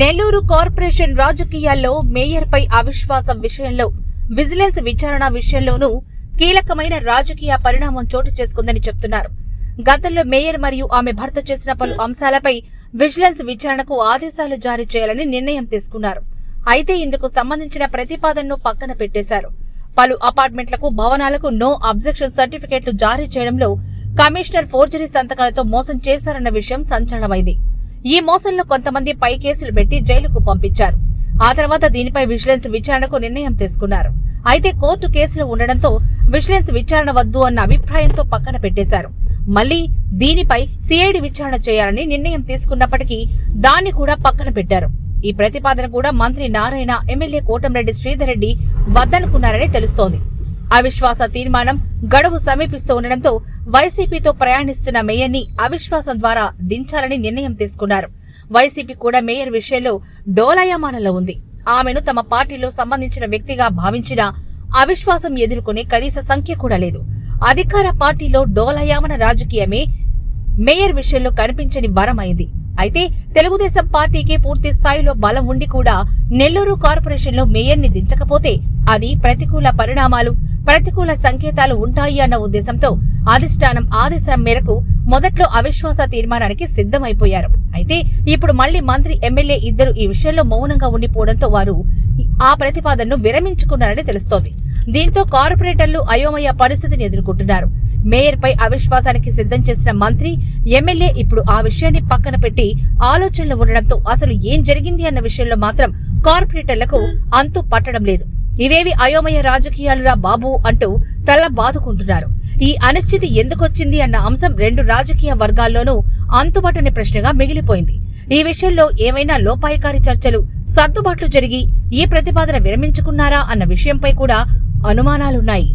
Nellore corporation రాజకీయాల్లో మేయర్పై అవిశ్వాసం విషయంలో విజిలెన్స్ విచారణ విషయంలోనూ కీలకమైన రాజకీయ పరిణామం చోటు చేసుకుందని చెప్తున్నారు. గతంలో మేయర్ మరియు ఆమె భర్త చేసిన పలు అంశాలపై విజిలెన్స్ విచారణకు ఆదేశాలు జారీ చేయాలని నిర్ణయం తీసుకున్నారు. అయితే ఇందుకు సంబంధించిన ప్రతిపాదనను పక్కన పెట్టేశారు. పలు అపార్ట్మెంట్లకు భవనాలకు నో అబ్జెక్షన్ సర్టిఫికెట్లు జారీ చేయడంలో కమిషనర్ ఫోర్జరీ సంతకాలతో మోసం చేశారన్న విషయం సంచలనమైంది. ఈ మోసంలో కొంతమంది పై కేసులు పెట్టి జైలుకు పంపించారు. ఆ తర్వాత దీనిపై విజిలెన్స్ విచారణకు నిర్ణయం తీసుకున్నారు. అయితే కోర్టు కేసులు ఉండడంతో విజిలెన్స్ విచారణ వద్దు అన్న అభిప్రాయంతో పక్కన పెట్టేశారు. మళ్ళీ దీనిపై సిఐడి విచారణ చేయాలని నిర్ణయం తీసుకున్నప్పటికీ దాన్ని కూడా పక్కన పెట్టారు. ఈ ప్రతిపాదన కూడా మంత్రి నారాయణ ఎమ్మెల్యే కోటంరెడ్డి శ్రీధర్ రెడ్డి వద్దనుకున్నారని తెలుస్తోంది. అవిశ్వాస తీర్మానం గడువు సమీపిస్తూ ఉండడంతో వైసీపీతో ప్రయాణిస్తున్న మేయర్ని అవిశ్వాసం ద్వారా దించాలని నిర్ణయం తీసుకున్నారు. వైసీపీ కూడా మేయర్ విషయంలో డోలాయమానంలో ఉంది. ఆమెను తమ పార్టీలో సంబంధించిన వ్యక్తిగా భావించిన అవిశ్వాసం ఎదుర్కొనే కనీస సంఖ్య కూడా లేదు. అధికార పార్టీలో డోలయామన రాజకీయమే మేయర్ విషయంలో కనిపించని వరమైంది. అయితే తెలుగుదేశం పార్టీకి పూర్తి స్థాయిలో బలం ఉండి కూడా నెల్లూరు కార్పొరేషన్లో మేయర్ని దించకపోతే అది ప్రతికూల పరిణామాలు ప్రతికూల సంకేతాలు ఉంటాయి అన్న ఉద్దేశంతో అధిష్టానం ఆదేశం మేరకు మొదట్లో అవిశ్వాస తీర్మానానికి సిద్ధమైపోయారు. అయితే ఇప్పుడు మళ్ళీ మంత్రి ఎమ్మెల్యే ఇద్దరు ఈ విషయంలో మౌనంగా ఉండిపోవడంతో వారు ఆ ప్రతిపాదనను విరమించుకున్నారని తెలుస్తోంది. దీంతో కార్పొరేటర్లు అయోమయ పరిస్థితిని ఎదుర్కొంటున్నారు. మేయర్ పై అవిశ్వాసానికి సిద్ధం చేసిన మంత్రి ఎమ్మెల్యే ఇప్పుడు ఆ విషయాన్ని పక్కన పెట్టి ఆలోచనలు ఉండడంతో అసలు ఏం జరిగింది అన్న విషయంలో మాత్రం కార్పొరేటర్లకు అంతు పట్టడం లేదు. ఇవేవి అయోమయ రాజకీయాలురా బాబు అంటూ తల బాదుకుంటున్నారు. ఈ అనిశ్చితి ఎందుకొచ్చింది అన్న అంశం రెండు రాజకీయ వర్గాల్లోనూ అంతుబట్టని ప్రశ్నగా మిగిలిపోయింది. ఈ విషయంలో ఏమైనా లోపాయకారి చర్చలు సర్దుబాట్లు జరిగి ఈ ప్రతిపాదన విరమించుకున్నారా అన్న విషయంపై కూడా అనుమానాలున్నాయి.